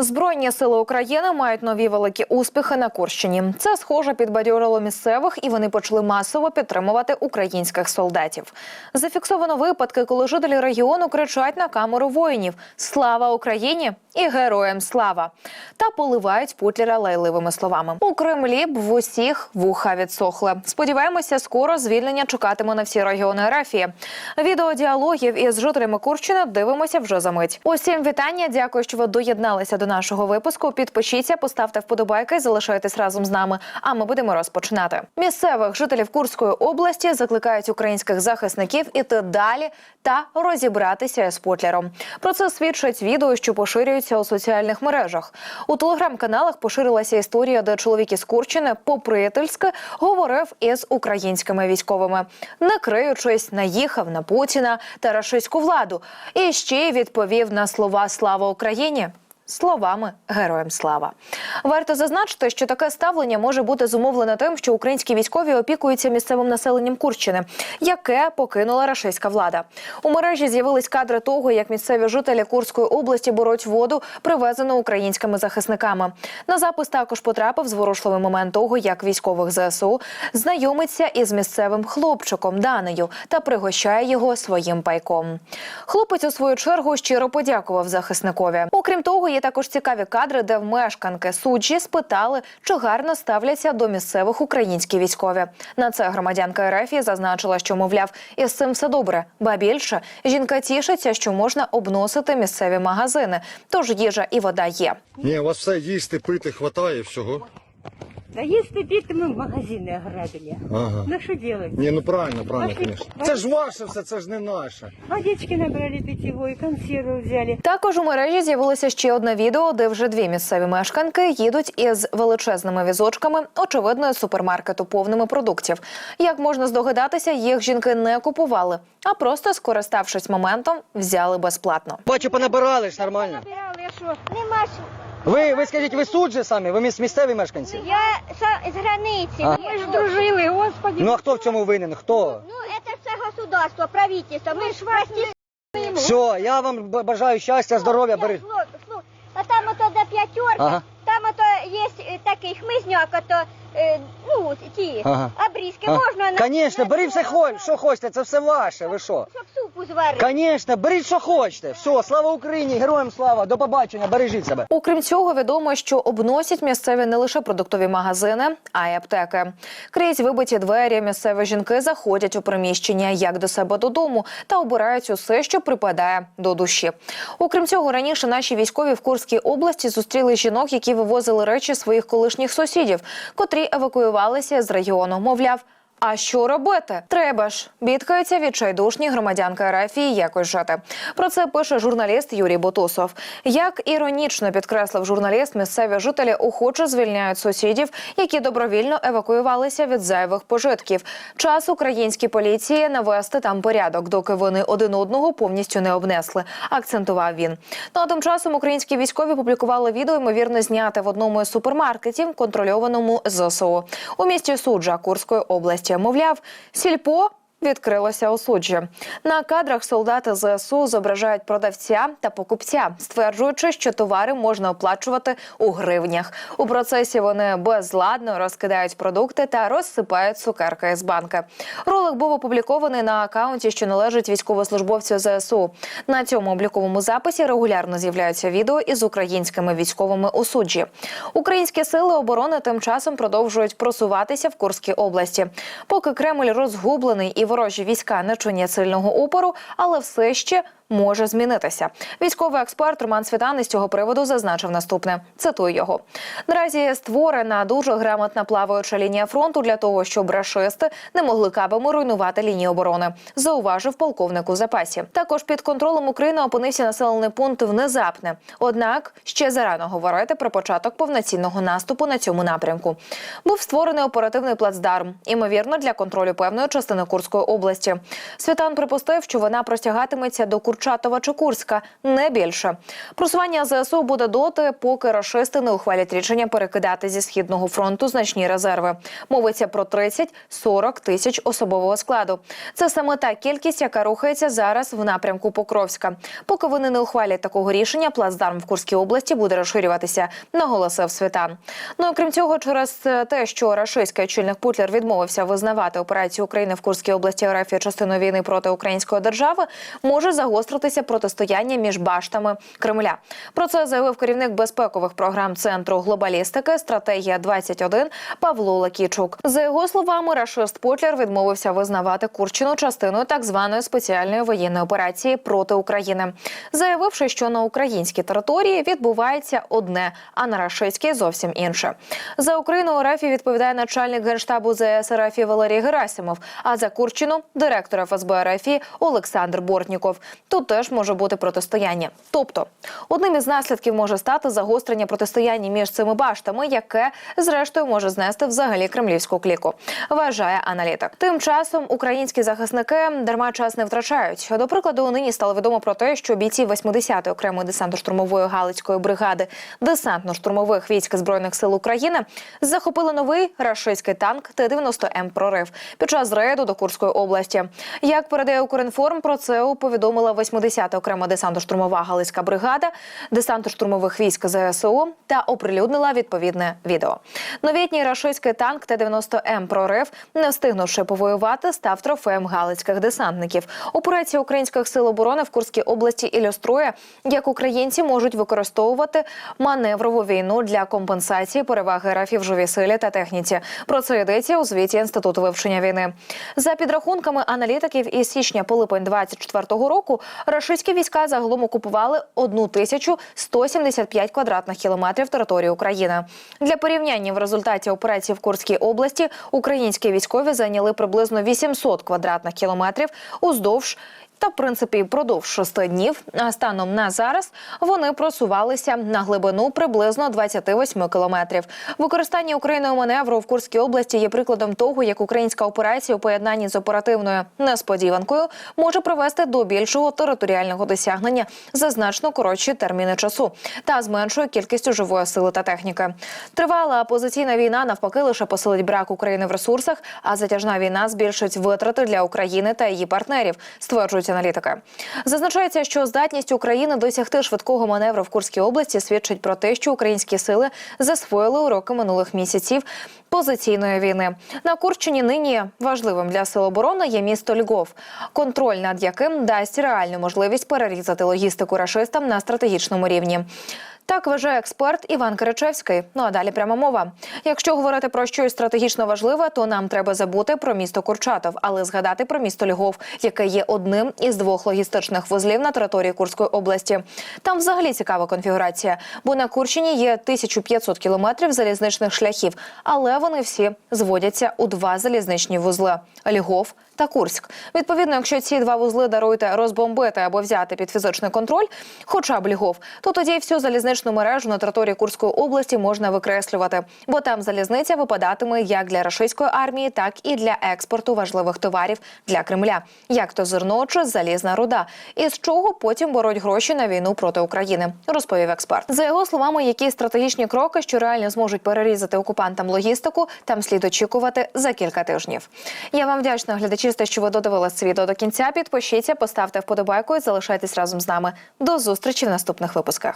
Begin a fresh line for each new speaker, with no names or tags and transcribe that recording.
Збройні сили України мають нові великі успіхи на Курщині. Це схоже підбадьорило місцевих, і вони почали масово підтримувати українських солдатів. Зафіксовано випадки, коли жителі регіону кричать на камеру воїнів Слава Україні і героям слава та поливають Путлера лайливими словами. У Кремлі б в усіх вуха відсохли. Сподіваємося, скоро звільнення чекатиме на всі регіони Рафії. Відеодіалогів із жителями Курщини дивимося вже за мить. Усім вітання. Дякую, що ви доєдналися до нашого випуску. Підпишіться, поставте вподобайки, залишайтесь разом з нами. А ми будемо розпочинати. Місцевих жителів Курської області закликають українських захисників іти далі та розібратися із Путлером. Про це свідчать відео, що поширюються у соціальних мережах. У телеграм-каналах поширилася історія, де чоловік із Курщини по-приятельськи говорив із українськими військовими, не криючись, наїхав на Путіна та рашистську владу. І ще й відповів на слова Слава Україні. Словами героям слава варто зазначити, що таке ставлення може бути зумовлене тим, що українські військові опікуються місцевим населенням Курщини, яке покинула рашистська влада. У мережі з'явились кадри того, як місцеві жителі Курської області беруть воду, привезену українськими захисниками. На запис також потрапив зворушливий момент того, як військових ЗСУ знайомиться із місцевим хлопчиком Данею та пригощає його своїм пайком. Хлопець у свою чергу щиро подякував захисникові. Окрім того, є також цікаві кадри, де в мешканки суджі спитали, чи гарно ставляться до місцевих українські військові. На це громадянка РФ зазначила, що мовляв, із цим все добре. Ба більше жінка тішиться, що можна обносити місцеві магазини, тож їжа і вода є.
Ні, у вас все їсти, пити, хватає всього.
Да если пить, мы магазины ограбили.
Ага.
Ну что делать?
Ні, ну правильно, правильно,
Пошли.
звісно. Це ж ваше все, це ж не наше.
Водички набрали питьевой, консервы взяли.
Також у мережі з'явилося ще одне відео, де вже дві місцеві мешканки їдуть із величезними візочками, очевидно, з супермаркету повними продуктів. Як можна здогадатися, їх жінки не купували, а просто скориставшись моментом, взяли безплатно.
Бачу, понабирали ж нормально.
Набирала, я что? Нема ж.
ви, ви скажіть, ви суджі самі? Ви міс- місцеві мешканці?
Я са- з границі.
А.
Ми ж дружили, господи.
Ну а хто в цьому винен? Хто?
Ну, это все государство, правительство. Мы ж прости...
Все, я вам б- бажаю щастя, здоров'я, бери.
А там ото до п'ятерки,
Ага.
там ото є е, такий хмизняк, ото, е, ну, ті,
Ага.
обрізки можна на...
Конечно,
на-
беріть все, хо- що хочете, це все ваше, ви що?
Щоб зварити.
Конечно, беріть, що хочете. Все, слава Україні, героям слава, до побачення, бережіть себе.
Окрім цього, відомо, що обносять місцеві не лише продуктові магазини, а й аптеки. Крізь вибиті двері місцеві жінки заходять у приміщення як до себе додому та обирають усе, що припадає до душі. Окрім цього, раніше наші військові в Курській області зустріли жінок, які вивозили речі своїх колишніх сусідів, котрі евакуювалися з регіону. Мовляв. А що робити? Треба ж бідкаються відчайдушні громадянки Рафії якось жити. Про це пише журналіст Юрій Бутусов. Як іронічно підкреслив журналіст, місцеві жителі охоче звільняють сусідів, які добровільно евакуювалися від зайвих пожитків. Час українській поліції навести там порядок, доки вони один одного повністю не обнесли. Акцентував він. Ну а тим часом українські військові публікували відео, ймовірно, зняте в одному із супермаркетів, контрольованому ЗСУ у місті Суджа Курської області. Мовляв, сільпо. Відкрилося у суджі. На кадрах солдати ЗСУ зображають продавця та покупця, стверджуючи, що товари можна оплачувати у гривнях. У процесі вони безладно розкидають продукти та розсипають цукерки з банки. Ролик був опублікований на акаунті, що належить військовослужбовцю ЗСУ. На цьому обліковому записі регулярно з'являються відео із українськими військовими у суджі. Українські сили оборони тим часом продовжують просуватися в Курській області. Поки Кремль розгублений і ворожі війська не чинять сильного опору, але все ще може змінитися. Військовий експерт Роман Світан із цього приводу зазначив наступне: цитую його. Наразі створена дуже грамотна плаваюча лінія фронту для того, щоб рашисти не могли кабами руйнувати лінії оборони. Зауважив полковник у запасі. Також під контролем України опинився населений пункт внезапне. Однак ще зарано говорити про початок повноцінного наступу на цьому напрямку. Був створений оперативний плацдарм, імовірно, для контролю певної частини Курської області. Світан припустив, що вона простягатиметься до Курчатова Курчатова чи не більше. Просування ЗСУ буде доти, поки рашисти не ухвалять рішення перекидати зі східного фронту значні резерви. Мовиться про 30-40 тисяч особового складу. Це саме та кількість, яка рухається зараз в напрямку Покровська. Поки вони не ухвалять такого рішення, плацдарм в Курській області буде розширюватися, наголосив Світан. Ну і крім цього, через те, що рашистський очільник Путлер відмовився визнавати операцію України в Курській області РФ частиною війни проти української держави, може загостритися протистояння між баштами Кремля. Про це заявив керівник безпекових програм центру глобалістики стратегія 21 Павло Лакічук. За його словами, рашист Путлер відмовився визнавати Курщину частиною так званої спеціальної воєнної операції проти України, заявивши, що на українській території відбувається одне, а на рашистській зовсім інше. За Україну РФ відповідає начальник генштабу ЗС РФ Валерій Герасимов, а за Курщину директор ФСБ РФ Олександр Бортніков. Тут теж може бути протистояння. Тобто, одним із наслідків може стати загострення протистояння між цими баштами, яке зрештою може знести взагалі кремлівську кліку. Вважає аналітик. Тим часом українські захисники дарма час не втрачають. До прикладу, нині стало відомо про те, що бійці 80-ї окремої десантно-штурмової галицької бригади десантно-штурмових військ збройних сил України захопили новий рашистський танк Т-90М прорив під час рейду до Курської області. Як передає Укрінформ, про це повідомила 80-та окрема десантно-штурмова галицька бригада десантно-штурмових військ ЗСУ та оприлюднила відповідне відео. Новітній рашистський танк Т-90М прорив, не встигнувши повоювати, став трофеєм галицьких десантників. Операція українських сил оборони в Курській області ілюструє, як українці можуть використовувати маневрову війну для компенсації переваги РФ в живій силі та техніці. Про це йдеться у звіті інституту вивчення війни. За підрахунками аналітиків, із січня по липень 24-го року рашистські війська загалом окупували 1175 квадратних кілометрів території України. Для порівняння в результаті операції в Курській області українські військові зайняли приблизно 800 квадратних кілометрів уздовж. Та в принципі впродовж шести днів, а станом на зараз вони просувалися на глибину приблизно 28 кілометрів. Використання Україною маневру в Курській області є прикладом того, як українська операція у поєднанні з оперативною несподіванкою може привести до більшого територіального досягнення за значно коротші терміни часу та з меншою кількістю живої сили та техніки. Тривала опозиційна війна навпаки лише посилить брак України в ресурсах, а затяжна війна збільшить витрати для України та її партнерів, стверджують аналітики. Зазначається, що здатність України досягти швидкого маневру в Курській області свідчить про те, що українські сили засвоїли уроки минулих місяців позиційної війни. На Курщині нині важливим для сил оборони є місто Львов, контроль над яким дасть реальну можливість перерізати логістику рашистам на стратегічному рівні. Так вважає експерт Іван Киричевський. Ну а далі пряма мова. Якщо говорити про щось стратегічно важливе, то нам треба забути про місто Курчатов, але згадати про місто Львов, яке є одним із двох логістичних вузлів на території Курської області. Там взагалі цікава конфігурація, бо на Курщині є 1500 кілометрів залізничних шляхів, але вони всі зводяться у два залізничні вузли Львов та Курськ. Відповідно, якщо ці два вузли даруйте розбомбити або взяти під фізичний контроль, хоча б Львов, то тоді всю залізничну мережу на території Курської області можна викреслювати, бо там залізниця випадатиме як для рашистської армії, так і для експорту важливих товарів для Кремля, як то зерно чи залізна руда, із чого потім беруть гроші на війну проти України, розповів експерт. За його словами, які стратегічні кроки, що реально зможуть перерізати окупантам логістику, там слід очікувати за кілька тижнів. Я вам вдячна глядачі, за що ви додивились це відео до кінця. Підпишіться, поставте вподобайку і залишайтесь разом з нами. До зустрічі в наступних випусках.